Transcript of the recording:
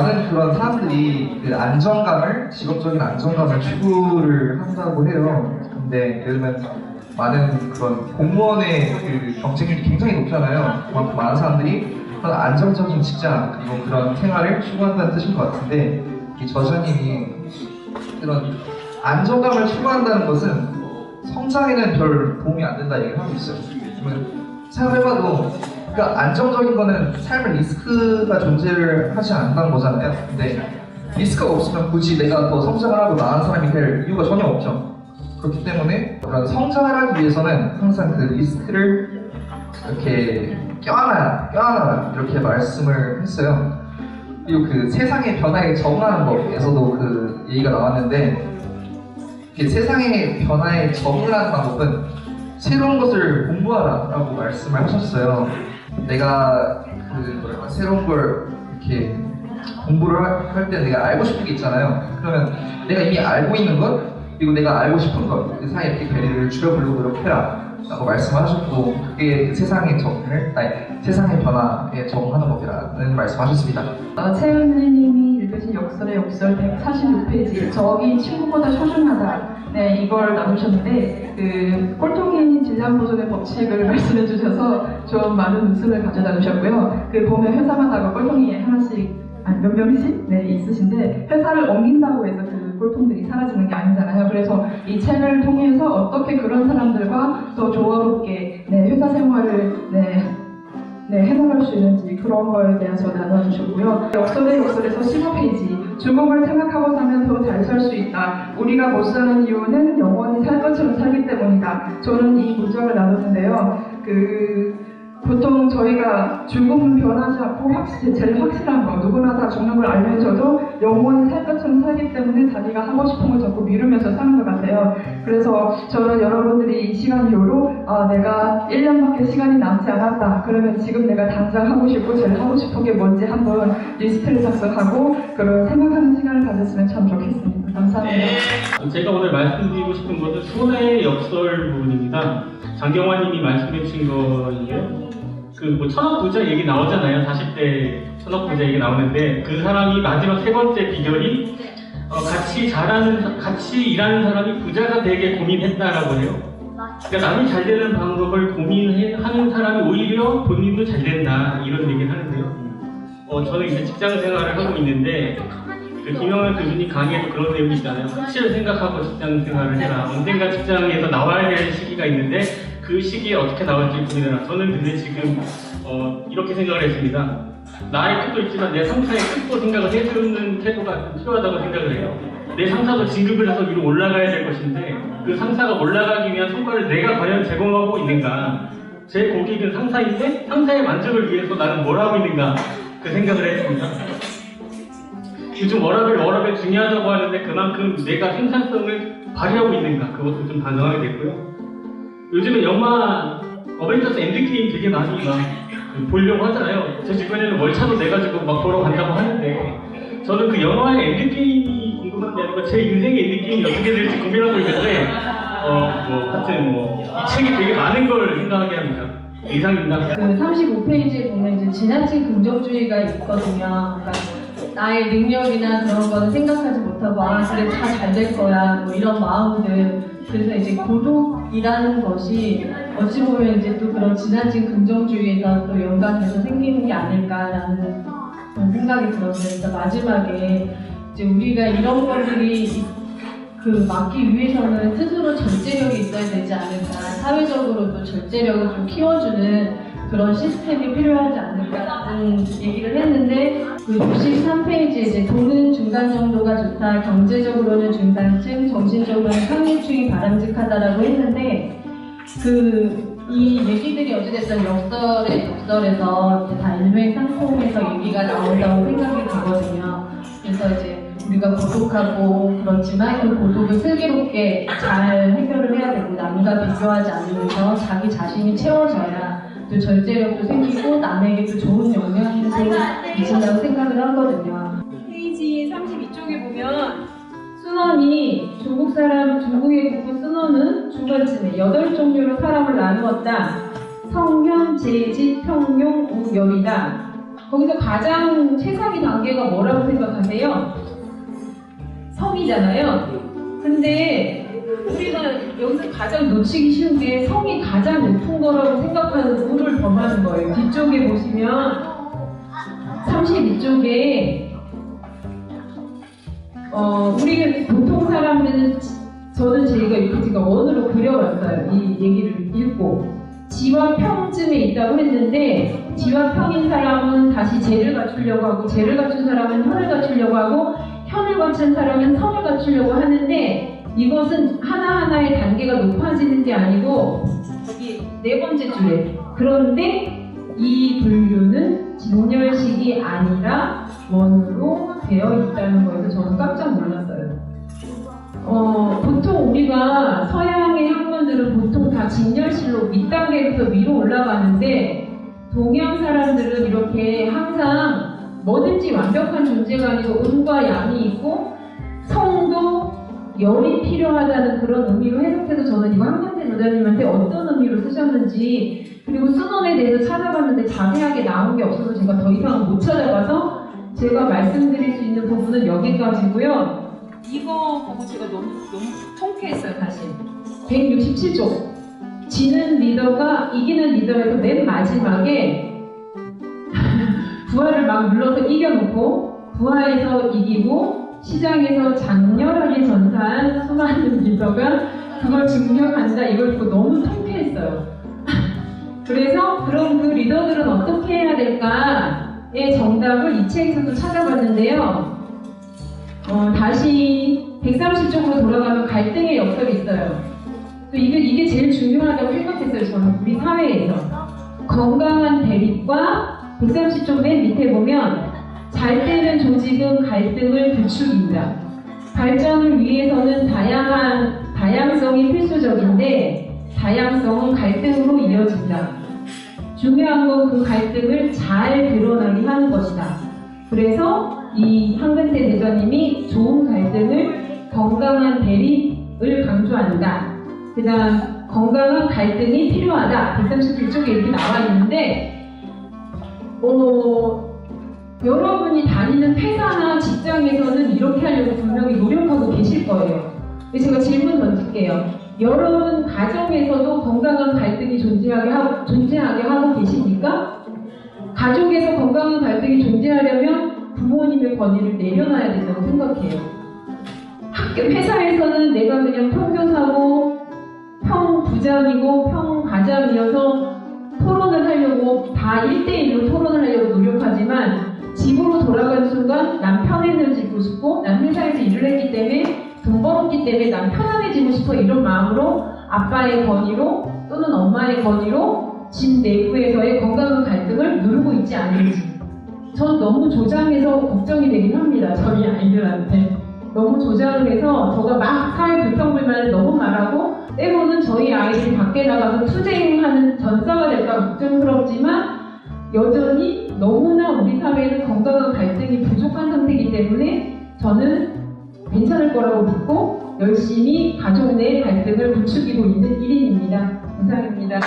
많은 그런 사람들이 그 안정감을 직업적인 안정감을 추구를 한다고 해요. 근데 예를 들면 많은 그런 공무원의 그 경쟁률이 굉장히 높잖아요. 그만큼 많은 사람들이 그런 안정적인 직장 그리고 그런 생활을 추구한다는 뜻인 것 같은데 이 저자님이 그런 안정감을 추구한다는 것은 성장에는 별 도움이 안 된다 얘기를 하고 있어요. 생각해봐도 그러니까 안정적인 거는 삶의 리스크가 존재를 하지 않는다는 거잖아요. 근데 리스크가 없으면 굳이 내가 더 성장을 하고 나은 사람이 될 이유가 전혀 없죠. 그렇기 때문에 그런 성장을 하기 위해서는 항상 그 리스크를 이렇게 껴안아, 껴안아 이렇게 말씀을 했어요. 그리고 그 세상의 변화에 적응하는 법에서도 그 얘기가 나왔는데 이렇게 세상의 변화에 적응하는 방법은 새로운 것을 공부하라라고 말씀을 하셨어요. 내가 그 뭐랄까 새로운 걸 이렇게 공부를 할 때 내가 알고 싶은 게 있잖아요. 그러면 내가 이미 알고 있는 것 그리고 내가 알고 싶은 것그 사이에 이렇게 괴리를 줄여보려고 노력해라. 라고 말씀하셨고 그게 그 세상의 적응을 아니 세상의 변화에 적응하는 법이라는 말씀하셨습니다. 어, 선생님 역설의 역설 146페이지. 저기 친구보다 소중하다. 네 이걸 나누셨는데 그 꼴통인 질량 보존의 법칙을 말씀해 주셔서 좀 많은 웃음을 가져다 주셨고요. 그 보면 회사마다 꼴통이 하나씩 아니 몇 명씩 네 있으신데 회사를 옮긴다고 해서 그 꼴통들이 사라지는 게 아니잖아요. 그래서 이 책을 통해서 어떻게 그런 사람들과 더 조화롭게 네 회사 생활을 네 네, 해나갈 수 있는지 그런 거에 대해서 나눠주셨고요. 역설의 역설에서 15페이지. 죽음을 생각하고 사면 더 잘 살 수 있다. 우리가 못 사는 이유는 영원히 살 것처럼 살기 때문이다. 저는 이 문장을 나누는데요. 그, 보통 저희가 죽음은 변하지 않고 확실, 제일 확실한 거, 누구나 다 죽는 걸 알면서도 영원히 살 것처럼 살기 때문에 자기가 하고 싶은 걸 자꾸 미루면서 사는 것 같아요. 그래서 저는 여러분들이 이 시간 이후로 아, 내가 1년밖에 시간이 남지 않았다. 그러면 지금 내가 당장 하고 싶고 제일 하고 싶은 게 뭔지 한번 리스트를 작성하고 그런 생각하는 시간을 가졌으면 참 좋겠습니다. 감사합니다. 제가 오늘 말씀드리고 싶은 것은 손해의 역설 부분입니다. 장경화님이 말씀해 주신 거인데요. 그뭐 천억 부자 얘기 나오잖아요. 40대 천억 부자 얘기 나오는데 그 사람이 마지막 세 번째 비결이 어, 같이 잘하는 같이 일하는 사람이 부자가 되게 고민했다라고 해요. 그러니까 남이 잘 되는 방법을 고민하는 사람이 오히려 본인도 잘 된다 이런 얘기를 하는데요. 어, 저는 이제 직장 생활을 하고 있는데 그 김영환 교수님 강의에도 그런 내용이 있잖아요. 끝을 생각하고 직장 생활을 해라. 언젠가 직장에서 나와야 될 시기가 있는데 그 시기에 어떻게 나올지 고민해라. 저는 근데 지금 어, 이렇게 생각을 했습니다. 나의 뜻도 있지만 내 상사의 뜻도 생각을 해주는 태도가 좀 필요하다고 생각을 해요. 내 상사도 진급을 해서 위로 올라가야 될 것인데 그 상사가 올라가기 위한 성과를 내가 과연 제공하고 있는가 제 고객은 상사인데 상사의 만족을 위해서 나는 뭘 하고 있는가 그 생각을 했습니다. 요즘 워라벨 워라벨 중요하다고 하는데 그만큼 내가 생산성을 발휘하고 있는가 그것도 좀 반성하게 됐고요. 요즘에 영화 어벤져스 엔드게임 되게 많이 막 보려고 하잖아요. 제 주변에는 월차도 내가지고 막 보러 간다고 하는데 저는 그 영화의 엔드게임이 궁금한 게 아니고 제 인생의 엔드게임이 어떻게 될지 고민하고 있는데 어 뭐 하여튼 뭐이 책이 되게 많은 걸 생각하게 합니다. 이상입니다. 그 35페이지에 보면 이제 지나친 긍정주의가 있거든요. 그러니까 나의 능력이나 그런 거는 생각하지 못하고 아 그래 다 잘 될 거야 뭐 이런 마음들 그래서 이제 고독이라는 것이 어찌 보면 이제 또 그런 지나친 긍정주의에서 또 연관돼서 생기는 게 아닐까라는 생각이 들었어요. 그러니까 마지막에 이제 우리가 이런 것들이 그 막기 위해서는 스스로 절제력이 있어야 되지 않을까 사회적으로도 절제력을 좀 키워주는 그런 시스템이 필요하지 않을까라는 얘기를 했는데 그 63페이지에 이제 돈은 중간 정도가 좋다 경제적으로는 중간층 정신적으로는 상류층이 바람직하다라고 했는데 그 이 얘기들이 어찌됐든 역설의 역설에서 다 일맥상통해서 얘기가 나온다고 생각이 들거든요. 그래서 이제 우리가 고독하고 그렇지만 그 고독을 슬기롭게 잘 해결을 해야 되고 남과 비교하지 않으면서 자기 자신이 채워져야 또 절제력도 생기고 남에게 또 좋은 영향도 미친다고 생각을 하거든요. 페이지 32쪽에 보면 순원이 중국 사람 중국의 국부 순원은 중간쯤에 여덟 종류로 사람을 나누었다. 성현, 재지, 평용, 우열이다. 거기서 가장 최상위 단계가 뭐라고 생각하세요? 성이잖아요. 근데 우리가 여기서 가장 놓치기 쉬운 게 성이 가장 높은 거라고 생각하는 우를 범하는 거예요. 뒤쪽에 보시면 32쪽에 어, 우리 보통 사람들은 저는 제가 이렇게 제가 원으로 그려왔어요. 이 얘기를 읽고 지와 평쯤에 있다고 했는데 지와 평인 사람은 다시 죄를 갖추려고 하고 죄를 갖춘 사람은 현을 갖추려고 하고 현을 갖춘 사람은 성을 갖추려고 하는데 이것은 하나하나의 단계가 높아지는 게 아니고 여기 네 번째 줄에 그런데 이 분류는 진열식이 아니라 원으로 되어 있다는 거에서 저는 깜짝 놀랐어요. 어, 보통 우리가 서양의 학문들은 보통 다 진열실로 밑단계에서 위로 올라가는데 동양 사람들은 이렇게 항상 뭐든지 완벽한 존재가 아니고 음과 양이 있고 열이 필요하다는 그런 의미로 해석해서 저는 이거 한간태 조자님한테 어떤 의미로 쓰셨는지 그리고 순원에 대해서 찾아봤는데 자세하게 나온 게 없어서 제가 더 이상 못 찾아봐서 제가 말씀드릴 수 있는 부분은 여기까지고요. 이거 보고 제가 너무 너무 통쾌했어요 사실. 167쪽. 지는 리더가 이기는 리더에서 맨 마지막에 부하를 막 눌러서 이겨놓고 부하에서 이기고 시장에서 장렬하게 전사한 수많은 리더가 그걸 증명한다 이걸 보고 너무 통쾌했어요. 그래서 그럼 그 리더들은 어떻게 해야 될까의 정답을 이 책에서도 찾아봤는데요. 어, 다시 130쪽으로 돌아가면 갈등의 역설이 있어요. 또 이게, 이게 제일 중요하다고 생각했어요, 저는 우리 사회에서. 건강한 대립과 130쪽 맨 밑에 보면 잘 되는 조직은 갈등을 부추긴다. 발전을 위해서는 다양한, 다양성이 필수적인데 다양성은 갈등으로 이어진다. 중요한 건 그 갈등을 잘 드러나게 하는 것이다. 그래서 이 한근태 대장님이 좋은 갈등을 건강한 대립을 강조한다. 그 다음 건강한 갈등이 필요하다. 137쪽에 이렇게 나와 있는데 어, 여러분이 다니는 회사나 직장에서는 이렇게 하려고 분명히 노력하고 계실 거예요. 제가 질문 던질게요. 여러분 가정에서도 건강한 갈등이 존재하게 하고, 존재하게 하고 계십니까? 가족에서 건강한 갈등이 존재하려면 부모님의 권위를 내려놔야 된다고 생각해요. 학교, 회사에서는 내가 그냥 평교사고 평부장이고 평과장이어서 토론을 하려고 다 1대1로 토론을 하려고 노력하지만 집으로 돌아가는 순간 남 편해지고 싶고 난 회사에서 일을 했기 때문에 돈 벌었기 때문에 난 편안해지고 싶어 이런 마음으로 아빠의 권위로 또는 엄마의 권위로 집 내부에서의 건강한 갈등을 누르고 있지 않은지. 전 너무 조장해서 걱정이 되긴 합니다 저희 아이들한테. 너무 조장을 해서 저가 막 사회 불평불만을 너무 말하고 때로는 저희 아이들이 밖에 나가서 투쟁하는 전사가 될까 걱정스럽지만 여전히 너무나 우리 사회에는 건강한 갈등이 부족한 상태이기 때문에 저는 괜찮을 거라고 믿고 열심히 가족 내 갈등을 부추기고 있는 1인입니다. 이상입니다.